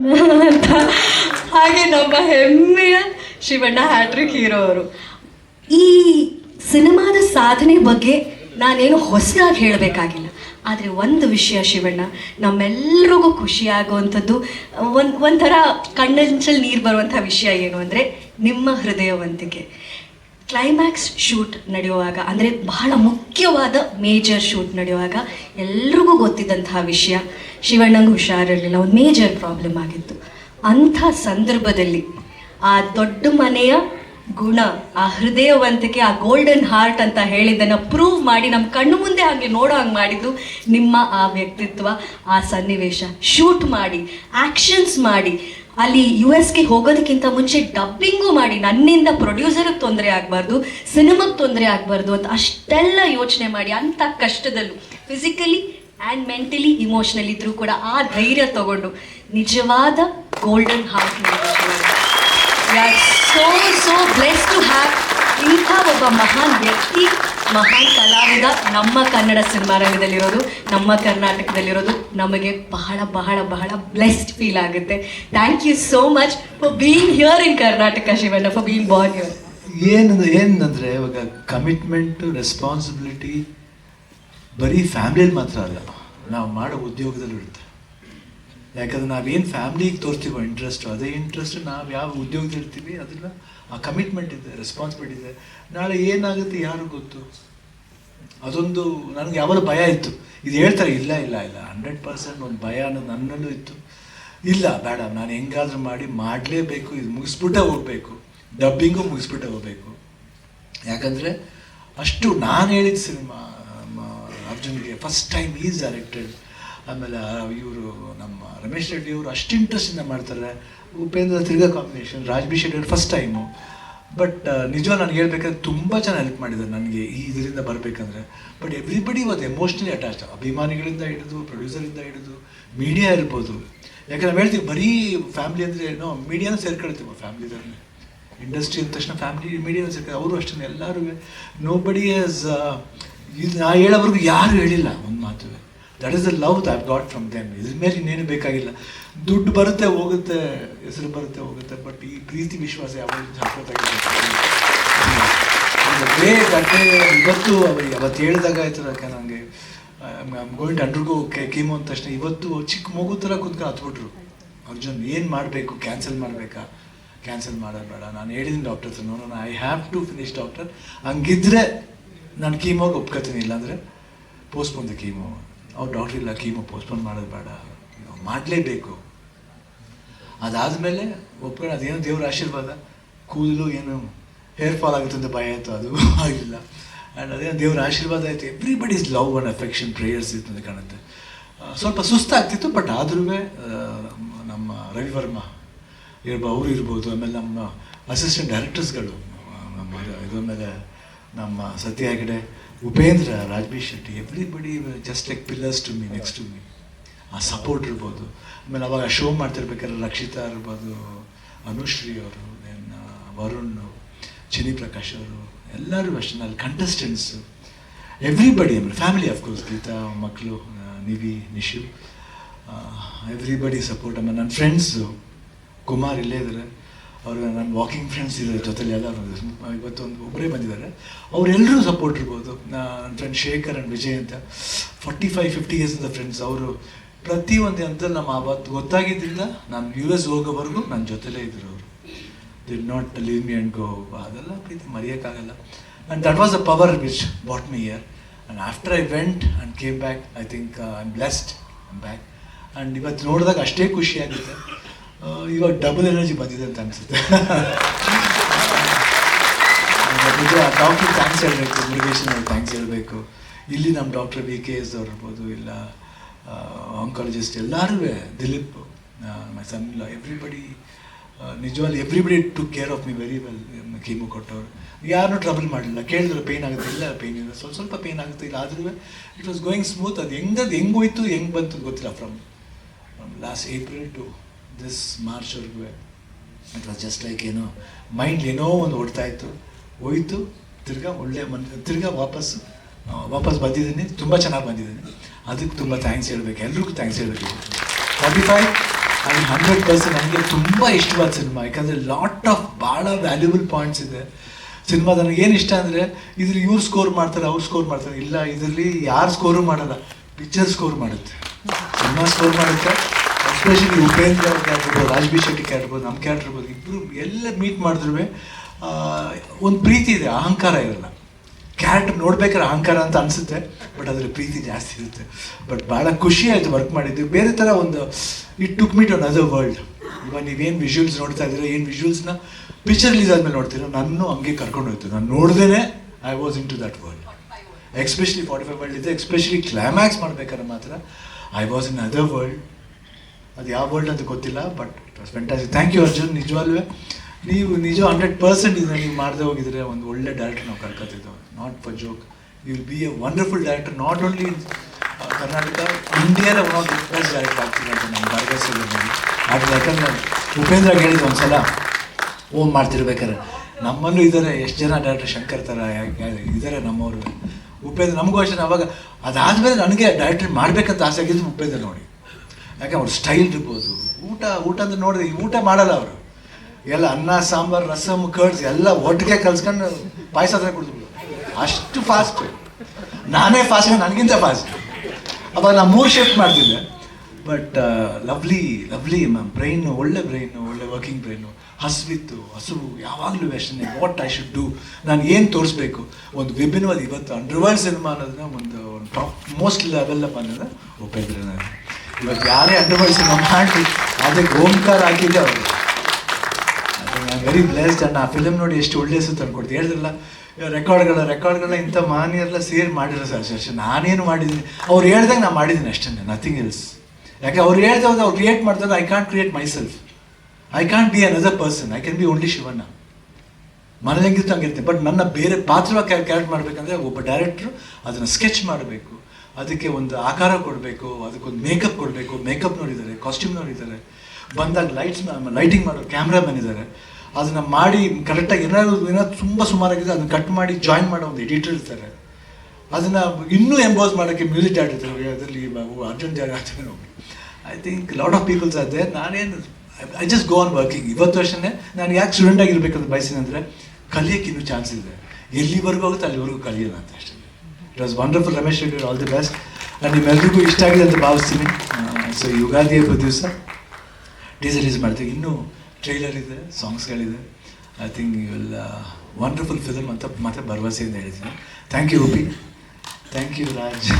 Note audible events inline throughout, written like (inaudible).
ಹಾಗೆ ನಮ್ಮ ಹೆಮ್ಮೆಯ ಶಿವಣ್ಣ ಹ್ಯಾಟ್ರಿಕ್ ಹೀರೋ ಅವರು. ಈ ಸಿನಿಮಾದ ಸಾಧನೆ ಬಗ್ಗೆ ನಾನೇನು ಹೊಸದಾಗಿ ಹೇಳಬೇಕಾಗಿಲ್ಲ. ಆದರೆ ಒಂದು ವಿಷಯ ಶಿವಣ್ಣ, ನಮ್ಮೆಲ್ರಿಗೂ ಖುಷಿಯಾಗುವಂಥದ್ದು, ಒಂದು, ಒಂಥರ ಕಣ್ಣಂಚಲ್ಲಿ ನೀರು ಬರುವಂಥ ವಿಷಯ ಏನು ಅಂದರೆ ನಿಮ್ಮ ಹೃದಯವಂತಿಕೆ. ಕ್ಲೈಮ್ಯಾಕ್ಸ್ ಶೂಟ್ ನಡೆಯುವಾಗ, ಅಂದರೆ ಬಹಳ ಮುಖ್ಯವಾದ ಮೇಜರ್ ಶೂಟ್ ನಡೆಯುವಾಗ ಎಲ್ರಿಗೂ ಗೊತ್ತಿದ್ದಂತಹ ವಿಷಯ. ಶಿವಣ್ಣಂಗೆ ಹುಷಾರಿರಲಿಲ್ಲ. ಒಂದು ಮೇಜರ್ ಪ್ರಾಬ್ಲಮ್ ಆಗಿತ್ತು. ಅಂಥ ಸಂದರ್ಭದಲ್ಲಿ ಆ ದೊಡ್ಡ ಮನೆಯ ಗುಣ, ಆ ಹೃದಯವಂತಿಕೆ, ಆ ಗೋಲ್ಡನ್ ಹಾರ್ಟ್ ಅಂತ ಹೇಳಿದ್ದನ್ನು ಪ್ರೂವ್ ಮಾಡಿ ನಮ್ಮ ಕಣ್ಣು ಮುಂದೆ ಹಾಗೆ ನೋಡೋ ಹಂಗೆ ಮಾಡಿದ್ದು ನಿಮ್ಮ ಆ ವ್ಯಕ್ತಿತ್ವ, ಆ ಸನ್ನಿವೇಶ. ಶೂಟ್ ಮಾಡಿ ಆ್ಯಕ್ಷನ್ಸ್ ಮಾಡಿ. ಅಲ್ಲಿ ಯು ಎಸ್ಗೆ ಹೋಗೋದಕ್ಕಿಂತ ಮುಂಚೆ ಡಬ್ಬಿಂಗು ಮಾಡಿ. ನನ್ನಿಂದ ಪ್ರೊಡ್ಯೂಸರ್ಗೆ ತೊಂದರೆ ಆಗಬಾರ್ದು ಸಿನಿಮಾಗೆ ತೊಂದರೆ ಆಗಬಾರ್ದು ಅಂತ ಅಷ್ಟೆಲ್ಲ ಯೋಚನೆ ಮಾಡಿ, ಅಂಥ ಕಷ್ಟದಲ್ಲೂ. ಫಿಸಿಕಲಿ ಆ್ಯಂಡ್ ಮೆಂಟಲಿ ಇಮೋಷ್ನಲ್ ಇದ್ರೂ ಕೂಡ ಆ ಧೈರ್ಯ ತಗೊಂಡು ನಿಜವಾದ golden heart so so bless to have ಇಂಥ ಒಬ್ಬ ಮಹಾನ್ ವ್ಯಕ್ತಿ, ಮಹಾನ್ ಕಲಾವಿದ, ನಮ್ಮ ಕನ್ನಡ ಸಿನಿಮಾ ರಂಗದಲ್ಲಿರೋದು, ನಮ್ಮ ಕರ್ನಾಟಕದಲ್ಲಿರೋದು. ನಮಗೆ ಬಹಳ ಬಹಳ ಬಹಳ ಬ್ಲೆಸ್ಡ್ ಫೀಲ್ ಆಗುತ್ತೆ. Thank you so much for being here in Karnataka Shivanna for being born here ಏನಂದ್ರೆ ಏನಂದರೆ ಇವಾಗ ಕಮಿಟ್ಮೆಂಟು ರೆಸ್ಪಾನ್ಸಿಬಿಲಿಟಿ ಬರೀ ಫ್ಯಾಮ್ಲಿಯಲ್ಲಿ ಮಾತ್ರ ಅಲ್ಲ, ನಾವು ಮಾಡೋ ಉದ್ಯೋಗದಲ್ಲೂ ಇರುತ್ತೆ. ಯಾಕಂದ್ರೆ ನಾವೇನು ಫ್ಯಾಮ್ಲಿಗೆ ತೋರ್ತೀವೋ ಇಂಟ್ರೆಸ್ಟು ಅದೇ ಇಂಟ್ರೆಸ್ಟ್ ನಾವು ಯಾವ ಉದ್ಯೋಗದಲ್ಲಿ ಇರ್ತೀವಿ, ಅದನ್ನ ಆ ಕಮಿಟ್ಮೆಂಟ್ ಇದೆ ರೆಸ್ಪಾನ್ಸಿಬಿಲಿಟಿ ಇದೆ. ನಾಳೆ ಏನಾಗುತ್ತೆ ಯಾರು ಗೊತ್ತು? ಅದೊಂದು ನನಗೆ ಯಾವಾಗಲೂ ಭಯ ಇತ್ತು. ಇದು ಹೇಳ್ತಾರೆ, ಇಲ್ಲ ಇಲ್ಲ ಇಲ್ಲ ಹಂಡ್ರೆಡ್ ಪರ್ಸೆಂಟ್ ಒಂದು ಭಯ ಅನ್ನೋದು ನನ್ನಲ್ಲೂ ಇತ್ತು. ಇಲ್ಲ, ಬೇಡ, ನಾನು ಹೆಂಗಾದ್ರೂ ಮಾಡಿ ಮಾಡಲೇಬೇಕು, ಇದು ಮುಗಿಸ್ಬಿಟ್ಟೆ ಹೋಗಬೇಕು. ಡಬ್ಬಿಂಗು ಮುಗಿಸ್ಬಿಟ್ಟೆ ಹೋಗಬೇಕು. ಯಾಕಂದರೆ ಅಷ್ಟು ನಾನು ಹೇಳಿದ ಸಿನಿಮಾ ಅರ್ಜುನ್ಗೆ ಫಸ್ಟ್ ಟೈಮ್ ಈಸ್ ಡೈರೆಕ್ಟೆಡ್ ಆಮೇಲೆ ಇವರು ನಮ್ಮ ರಮೇಶ್ ರೆಡ್ಡಿ ಅವರು ಅಷ್ಟು ಇಂಟ್ರೆಸ್ಟಿಂದ ಮಾಡ್ತಾರೆ. ಉಪೇಂದ್ರ ತಿರ್ಗಾ combination Raj B Shetty first time but ನಿಜ ನಾನು ಹೇಳ್ಬೇಕಾದ್ರೆ ತುಂಬ ಚೆನ್ನಾಗಿ ಹೆಲ್ಪ್ ಮಾಡಿದ್ದಾರೆ ನನಗೆ ಈ ಇದರಿಂದ ಬರಬೇಕಂದ್ರೆ. But everybody was emotionally attach ಅಭಿಮಾನಿಗಳಿಂದ ಹಿಡಿದು ಪ್ರೊಡ್ಯೂಸರಿಂದ ಹಿಡಿದು ಮೀಡಿಯಾ ಇರ್ಬೋದು. ಯಾಕಂದ್ರೆ ನಾವು ಹೇಳ್ತೀವಿ, ಬರೀ ಫ್ಯಾಮಿಲಿ ಅಂದರೆ ಏನೋ ಮೀಡಿಯಾನ ಸೇರ್ಕೊಳ್ತೀವಿ ಫ್ಯಾಮಿಲಿದಲ್ಲಿ ಇಂಡಸ್ಟ್ರಿ ಅಂದ ತಕ್ಷಣ ಫ್ಯಾಮಿಲಿ ಮೀಡಿಯಾನ ಸೇರ್ಕೊಂಡು ಅವರು ಅಷ್ಟೇ ಎಲ್ಲರೂ ನೋ ಬಡಿ ಆಸ್ ಇದು ನಾ ಹೇಳೋವರೆಗೂ ಯಾರು ಹೇಳಿಲ್ಲ ಒಂದು ಮಾತು that is the love that got from them ಇದ್ರ ಮೇಲೆ ಇನ್ನೇನು ಬೇಕಾಗಿಲ್ಲ. ದುಡ್ಡು ಬರುತ್ತೆ, ಹೋಗುತ್ತೆ, ಹೆಸರು ಬರುತ್ತೆ, ಹೋಗುತ್ತೆ ಬಟ್ ಈ ಪ್ರೀತಿ, ವಿಶ್ವಾಸ ಯಾವಾಗ ಡೇ ಗಂಟೆ ಇವತ್ತು ಅವರಿಗೆ ಅವತ್ತು ಹೇಳಿದಾಗ ಆಯ್ತು ಯಾಕೆ ನನಗೆ ಗೋಯಿಂಟ್ ಅಂಡ್ರಿಗೂ ಕೀಮೋ ಅಂದ ತಕ್ಷಣ ಇವತ್ತು ಚಿಕ್ಕ ಮಗು ಥರ ಕುತ್ಕೊಂಡು ಹತ್ಬಿಟ್ರು. ಅರ್ಜುನ್, ಏನು ಮಾಡಬೇಕು? ಕ್ಯಾನ್ಸಲ್ ಮಾಡಬೇಕಾ? ಕ್ಯಾನ್ಸಲ್ ಮಾಡೋದು ಬೇಡ ನಾನು ಹೇಳಿದ್ದೀನಿ ಡಾಕ್ಟರ್ ಹತ್ರ. ನೋಡೋಣ I have to finish doctor. ಹಂಗಿದ್ರೆ ನಾನು ಕೀಮೋಗೆ ಒಪ್ಕೋತೀನಿ, ಇಲ್ಲಾಂದರೆ ಪೋಸ್ಟ್ಪೋನ್ ದ ಕೀಮೋ ಅವ್ರು ಡಾಕ್ಟ್ರ್ ಇಲ್ಲ ಕೀಮೋ ಪೋಸ್ಟ್ಪೋನ್ ಮಾಡೋದು ಬೇಡ. ಮಾಡಲೇಬೇಕು. ಅದಾದಮೇಲೆ ಒಪ್ಕೊಂಡು ಅದೇನೋ ದೇವ್ರ ಆಶೀರ್ವಾದ. ಕೂದಲು ಏನು ಹೇರ್ ಫಾಲ್ ಆಗುತ್ತೆ ಅಂತ ಭಯ ಆಯಿತು ಅದು (laughs) ಆಗಿಲ್ಲ. ಆ್ಯಂಡ್ ಅದೇನೋ ದೇವ್ರ ಆಶೀರ್ವಾದ ಆಯಿತು everybody is love and affection prayers ಇತ್ತು ಅಂತ ಕಾಣುತ್ತೆ. ಸ್ವಲ್ಪ ಸುಸ್ತಾಗ್ತಿತ್ತು ಬಟ್ ಆದ್ರೂ ನಮ್ಮ ರವಿವರ್ಮ ಇರ್ಬೋದು ಅವರು ಇರ್ಬೋದು, ಆಮೇಲೆ ನಮ್ಮ ಅಸಿಸ್ಟೆಂಟ್ ಡೈರೆಕ್ಟರ್ಸ್ಗಳು ನಮ್ಮ ಇದ್ರ ಮೇಲೆ ನಮ್ಮ Satya Hegde Upendra, Rajbir Shetty everybody just like pillars to me next to me ಆ ಸಪೋರ್ಟ್ ಇರ್ಬೋದು. ಆಮೇಲೆ ಅವಾಗ ಶೋ ಮಾಡ್ತಿರ್ಬೇಕಾದ್ರೆ ರಕ್ಷಿತಾ ಇರ್ಬೋದು, ಅನುಶ್ರೀ ಅವರು ದೆನ್ ವರುಣ್ ಚಿನಿ ಪ್ರಕಾಶ್ ಅವರು, ಎಲ್ಲರೂ ಅಷ್ಟೇ ಅಲ್ಲಿ ಕಂಟೆಸ್ಟೆಂಟ್ಸು ಎವ್ರಿಬಡಿ ಆಮೇಲೆ ಫ್ಯಾಮಿಲಿ ಅಫ್ಕೋರ್ಸ್ ಗೀತಾ ಮಕ್ಕಳು ನಿವಿ, ನಿಶು ಎವ್ರಿಬಡಿ ಸಪೋರ್ಟ್ ಆಮೇಲೆ ನನ್ನ ಫ್ರೆಂಡ್ಸು ಕುಮಾರ್ ಇಲ್ಲೇ ಇದ್ದಾರೆ. ಅವರು ನನ್ನ ವಾಕಿಂಗ್ ಫ್ರೆಂಡ್ಸ್ ಇದ್ದಾರೆ ಜೊತೆಲಿ ಎಲ್ಲ ಇವತ್ತೊಂದು ಒಬ್ಬರೇ ಬಂದಿದ್ದಾರೆ. ಅವರೆಲ್ಲರೂ ಸಪೋರ್ಟ್ ಇರ್ಬೋದು. ನನ್ನ ಫ್ರೆಂಡ್ ಶೇಖರ್ ಆ್ಯಂಡ್ ವಿಜಯ್ ಅಂತ. ಫಾರ್ಟಿ ಫೈವ್ ಫಿಫ್ಟಿ ಇಯರ್ಸಿಂದ ಫ್ರೆಂಡ್ಸ್ ಅವರು ಪ್ರತಿಯೊಂದು ಅಂತ ನಮ್ಮ ಅವತ್ತು ಗೊತ್ತಾಗಿದ್ದರಿಂದ ನಾನು ಯು ಎಸ್ ಹೋಗೋವರೆಗೂ ನನ್ನ ಜೊತೆಲೇ ಇದ್ದರು ಅವರು. Did not leave me and go ಅದೆಲ್ಲ ಪ್ರೀತಿ ಮರೆಯೋಕ್ಕಾಗಲ್ಲ. And that was a power which brought me here and after I went and came back I think I am blessed I'm back and ಇವತ್ತು ನೋಡಿದಾಗ ಅಷ್ಟೇ ಖುಷಿ ಆಗುತ್ತೆ. ಆ, ಇವಾಗ ಡಬಲ್ ಎನರ್ಜಿ ಬಂದಿದೆ ಅಂತ ಅನಿಸುತ್ತೆ. ಡಾಕ್ಟರ್ ಥ್ಯಾಂಕ್ಸ್ ಹೇಳಬೇಕು ಮುರುಗೇಶನ್ ಅವ್ರಿಗೆ ಥ್ಯಾಂಕ್ಸ್ ಹೇಳಬೇಕು. ಇಲ್ಲಿ ನಮ್ಮ ಡಾಕ್ಟರ್ ವಿ ಕೆ ಎಸ್ ಅವ್ರು ಇರ್ಬೋದು, ಇಲ್ಲ ಆಂಕಾಲಜಿಸ್ಟ್ ಎಲ್ಲರೂ ದಿಲೀಪ್ ಮೈ ಸನ್ ಎವ್ರಿಬಡಿ ನಿಜವಾಗಿ everybody to care of me very well chemo ಕೊಟ್ಟವ್ರು. ಯಾರನ್ನೂ ಟ್ರಬಲ್ ಮಾಡಲಿಲ್ಲ. ಕೇಳಿದ್ರು ಪೇಯ್ನ್ ಆಗುತ್ತೆ? ಇಲ್ಲ ಪೇಯ್ನ್ ಇಲ್ಲ. ಸ್ವಲ್ಪ ಸ್ವಲ್ಪ ಪೇಯ್ನ್ ಆಗುತ್ತೆ. ಇಲ್ಲ, ಆದ್ರೂ ಇಟ್ ವಾಸ್ ಗೋಯಿಂಗ್ ಸ್ಮೂತ್ ಅದು ಹೆಂಗದು, ಹೆಂಗೆ ಹೋಯ್ತು, ಹೆಂಗೆ ಬಂತು ಗೊತ್ತಿಲ್ಲ. From last April to this ಮಾರ್ಚ್ವರೆಗೂ it was just like ಏನೋ ಮೈಂಡ್ ಏನೋ ಒಂದು ಓಡ್ತಾ ಇತ್ತು ಹೋಯ್ತು ತಿರ್ಗಾ ಒಳ್ಳೆ ಮನ್ ತಿರ್ಗಾ ವಾಪಸ್ ವಾಪಸ್ ಬಂದಿದ್ದೀನಿ ತುಂಬ ಚೆನ್ನಾಗಿ ಬಂದಿದ್ದೀನಿ. ಅದಕ್ಕೆ ತುಂಬ ಥ್ಯಾಂಕ್ಸ್ ಹೇಳ್ಬೇಕು ಎಲ್ರಿಗೂ ಥ್ಯಾಂಕ್ಸ್ ಹೇಳಬೇಕು. ಫಾರ್ಟಿ ಫೈವ್ ಹಂಡ್ರೆಡ್ ಪರ್ಸೆಂಟ್ ನನಗೆ ತುಂಬ ಇಷ್ಟವಾದ ಸಿನಿಮಾ ಯಾಕಂದರೆ ಲಾಟ್ ಆಫ್ ಭಾಳ ವ್ಯಾಲ್ಯೂಬಲ್ ಪಾಯಿಂಟ್ಸ್ ಇದೆ. ಸಿನಿಮಾ ನನಗೆ ಏನು ಇಷ್ಟ ಅಂದರೆ ಇದ್ರಲ್ಲಿ ಇವ್ರು ಸ್ಕೋರ್ ಮಾಡ್ತಾರೆ ಅವ್ರು ಸ್ಕೋರ್ ಮಾಡ್ತಾರೆ. ಇಲ್ಲ ಇದರಲ್ಲಿ ಯಾರು ಸ್ಕೋರು ಮಾಡಲ್ಲ ಪಿಕ್ಚರ್ ಸ್ಕೋರ್ ಮಾಡುತ್ತೆ. ಸಿನಿಮಾ ಸ್ಕೋರ್ ಮಾಡುತ್ತೆ. ಎಸ್ಪೆಷಲಿ ಉಪೇಂದ್ರ ಅವ್ರ ಆಗಿರ್ಬೋದು ಇರ್ಬೋದು ರಾಜ್ ಬಿ ಶೆಟ್ಟಿ ಕ್ಯಾರೆಕ್ಟರ್ ಇರ್ಬೋದು ನಮ್ಮ ಕ್ಯಾರೆಕ್ಟರ್ ಇರ್ಬೋದು ಇಬ್ಬರು ಎಲ್ಲ ಮೀಟ್ ಮಾಡಿದ್ರೂ ಒಂದು ಪ್ರೀತಿ ಇದೆ, ಅಹಂಕಾರ ಇರಲ್ಲ. ಕ್ಯಾರೆಕ್ಟರ್ ನೋಡ್ಬೇಕಾದ್ರೆ ಅಹಂಕಾರ ಅಂತ ಅನಿಸುತ್ತೆ ಬಟ್ ಅದರಲ್ಲಿ ಪ್ರೀತಿ ಜಾಸ್ತಿ ಇರುತ್ತೆ. ಬಟ್ ಭಾಳ ಖುಷಿ ಆಯಿತು ವರ್ಕ್ ಮಾಡಿದ್ದು. ಬೇರೆ ಥರ ಒಂದು it took me to another world ಇವಾಗ ನೀವೇನು ವಿಜುವಲ್ಸ್ ನೋಡ್ತಾ ಇದ್ದೀರೋ, ಏನು ವಿಜುವಲ್ಸ್ನ ಪಿಕ್ಚರ್ ರಿಲೀಸ್ ಆದಮೇಲೆ ನೋಡ್ತೀರೋ ನಾನು ಹಂಗೆ ಕರ್ಕೊಂಡು ಹೋಯ್ತು. ನಾನು ನೋಡ್ದೇ I was into that world especially forty five world ಇದೆ ಎಕ್ಸ್ಪೆಷಲಿ ಕ್ಲೈಮ್ಯಾಕ್ಸ್ ಮಾಡ್ಬೇಕಾದ್ರೆ ಮಾತ್ರ I was in other world ಅದು ಯಾವ ವರ್ಲ್ಡ್ ಅಂತ ಗೊತ್ತಿಲ್ಲ but fantasy thank you Arjun, ನಿಜವಾಗ್ಲೂ. ನೀವು ನಿಜ ಹಂಡ್ರೆಡ್ ಪರ್ಸೆಂಟ್ ಇದನ್ನ ನೀವು ಮಾಡದೆ ಹೋಗಿದ್ರೆ ಒಂದು ಒಳ್ಳೆ ಡೈರೆಕ್ಟರ್ ನಾವು ಕರ್ಕೋತಿದ್ದೆವು not for joke you will be a wonderful director not only Karnataka ಇಂಡಿಯಾದ one of the best director ಆಗ್ತೀನಿ ಅಂತ ನಮ್ಮ ಭಾರತದಲ್ಲಿ ಯಾಕಂದ್ರೆ ಉಪೇಂದ್ರ ಹೇಳಿದ್ದು ಒಂದ್ಸಲ ಓಮ್ ಮಾಡ್ತಿರ್ಬೇಕಾರೆ ನಮ್ಮಲ್ಲೂ ಇದ್ದಾರೆ ಎಷ್ಟು ಜನ ಡೈರೆಕ್ಟರ್ ಶಂಕರ್ ಥರ ಇದ್ದಾರೆ ನಮ್ಮವರು. ಉಪೇಂದ್ರ, ನಮಗೂ ಅಷ್ಟೇ, ಅವಾಗ ಅದಾದಮೇಲೆ ನನಗೆ ಡೈರೆಕ್ಟರ್ ಮಾಡಬೇಕಂತ ಆಸೆ ಆಗಿದ್ದು ಉಪೇಂದ್ರ ನೋಡಿ. ಯಾಕೆ ಅವ್ರ ಸ್ಟೈಲ್ ಇರ್ಬೋದು ಊಟ ಊಟ ಅಂತ ನೋಡಿದ್ರೆ ಊಟ ಮಾಡಲ್ಲ ಅವರು. ಎಲ್ಲ ಅನ್ನ, ಸಾಂಬಾರು ರಸಮ್ ಕರ್ಡ್ಸ್ ಎಲ್ಲ ಒಟ್ಟಿಗೆ ಕಲ್ಸ್ಕೊಂಡು ಪಾಯಸ ಹತ್ರ ಕುಡಿದ್ಬಿಡು. ಅಷ್ಟು ಫಾಸ್ಟ್ ನಾನೇ ಫಾಸ್ಟ್ ನನಗಿಂತ ಫಾಸ್ಟ್ ಅವಾಗ ನಾನು ಮೂರು ಶಿಫ್ಟ್ ಮಾಡ್ತಿದ್ದೆ. But lovely lovely ma'am brain ಒಳ್ಳೆ ಬ್ರೈನ್ ಒಳ್ಳೆ ವರ್ಕಿಂಗ್ ಬ್ರೈನು ಹಸುವಿತ್ತು, ಹಸುವು, ಯಾವಾಗಲೂ ವ್ಯಾಷನ್ ವಾಟ್ ಐ ಶುಡ್ ಡೂ ನಾನು ಏನು ತೋರಿಸ್ಬೇಕು? ಒಂದು ವಿಭಿನ್ನವಾದ ಇವತ್ತು ಅಂಡರ್ವರ್ಲ್ಡ್ ಸಿನಿಮಾ ಅನ್ನೋದನ್ನ ಒಂದು ಟಾಪ್ ಮೋಸ್ಟ್ ಲೆವೆಲ್ ಅನ್ನೋದನ್ನ ಉಪೇಂದ್ರ ನಾನು ಇವತ್ತು ಯಾರೇ ಅಂಡರ್ವರ್ಲ್ಡ್ ನಮ್ಮ ಮಾಡಿ ಅದಕ್ಕೆ ಓಂಕಾರ ಹಾಕಿದ್ದೆ ಅವರು. ವೆರಿ ಬ್ಲೆಸ್ಡ್ ಅಂಡ್ ಆ ಫಿಲಮ್ ನೋಡಿ ಎಷ್ಟು ಒಳ್ಳೆ ಸುತ್ತ ತಂದ್ಕೊಡ್ತೀವಿ ಹೇಳಿದ್ರಲ್ಲ ರೆಕಾರ್ಡ್ಗಳ ರೆಕಾರ್ಡ್ಗಳನ್ನ ಇಂಥ ಮಾನಿಯರೆಲ್ಲ ಸೇರಿ ಮಾಡಿರೋ ಸರ್ ಸರ್ ನಾನೇನು ಮಾಡಿದ್ದೀನಿ? ಅವ್ರು ಹೇಳ್ದಾಗ ನಾನು ಮಾಡಿದ್ದೀನಿ ಅಷ್ಟೇ ನಥಿಂಗ್ ಎಲ್ಸ್ ಯಾಕೆ, ಅವ್ರು ಹೇಳ್ದಾಗ ಅವ್ರು ಕ್ರಿಯೇಟ್ ಮಾಡಿದಾಗ I can't create myself I can't be another person I can be only Shivanna. ಮನೇಲಿ ಹೆಂಗಿತ್ತು ಹಂಗಿರ್ತೀನಿ ಬಟ್ ನನ್ನ ಬೇರೆ ಪಾತ್ರವಾಗಿ ಕ್ಯಾರೆಕ್ಟ್ ಮಾಡಬೇಕಂದ್ರೆ ಒಬ್ಬ ಡೈರೆಕ್ಟ್ರು ಅದನ್ನು ಸ್ಕೆಚ್ ಮಾಡಬೇಕು. ಅದಕ್ಕೆ ಒಂದು ಆಕಾರ ಕೊಡಬೇಕು, ಅದಕ್ಕೊಂದು ಮೇಕಪ್ ಕೊಡಬೇಕು. ಮೇಕಪ್ ನೋಡಿದ್ದಾರೆ ಕಾಸ್ಟ್ಯೂಮ್ ನೋಡಿದ್ದಾರೆ. ಬಂದಾಗ ಲೈಟ್ಸ್ ಲೈಟಿಂಗ್ ಮಾಡೋ ಕ್ಯಾಮ್ರಾಮನ್ ಇದ್ದಾರೆ. ಅದನ್ನು ಮಾಡಿ ಕರೆಕ್ಟಾಗಿ ಏನಾದ್ರು ಏನಾದ್ರು ತುಂಬ ಸುಮಾರಾಗಿದೆ, ಅದನ್ನು ಕಟ್ ಮಾಡಿ ಜಾಯಿನ್ ಮಾಡೋ ಒಂದು ಎಡಿಟರ್ ಇರ್ತಾರೆ. ಅದನ್ನು ಇನ್ನೂ ಎಂಬೋಸ್ ಮಾಡೋಕ್ಕೆ ಮ್ಯೂಸಿಕ್ ಡೈರೆಕ್ಟರ್ ಅದರಲ್ಲಿ ಅರ್ಜುನ್ ಜಾಗ I think lot of peoples ಅದೇ ನಾನೇನು I just go on working ಇವತ್ತು ವರ್ಷನೇ ನಾನು ಯಾಕೆ ಸ್ಟೂಡೆಂಟ್ ಆಗಿರ್ಬೇಕಂತ ಬಯಸಿನಂದರೆ ಕಲಿಯೋಕ್ಕೆ ಇನ್ನೂ ಚಾನ್ಸ್ ಇದೆ ಎಲ್ಲಿವರೆಗೂ ಆಗುತ್ತೆ ಅಲ್ಲಿವರೆಗೂ ಕಲಿಯೋಣ ಅಂತ ಅಷ್ಟೇ. It was wonderful Ramesh Reddy all the best ನಾನು ನಿಮ್ಮೆಲ್ರಿಗೂ ಇಷ್ಟ ಆಗಿದೆ ಅಂತ ಭಾವಿಸ್ತೀನಿ ಸೊ ಯುಗಾದಿ ಹಬ್ಬ ದಿವಸ ಡೀಸರ್ ರಿಲೀಸ್ ಮಾಡ್ತೀವಿ ಇನ್ನೂ ಟ್ರೈಲರ್ ಇದೆ ಸಾಂಗ್ಸ್ಗಳಿದೆ ಐ ಥಿಂಕ್ ಇವೆಲ್ಲ ವಿಲ್ ವಂಡರ್ಫುಲ್ ಫಿಲಮ್ ಅಂತ ಮತ್ತೆ ಭರವಸೆಯಿಂದ ಹೇಳ್ತೀನಿ thank you Uppi thank you Raj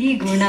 ಈ ಗುಣ.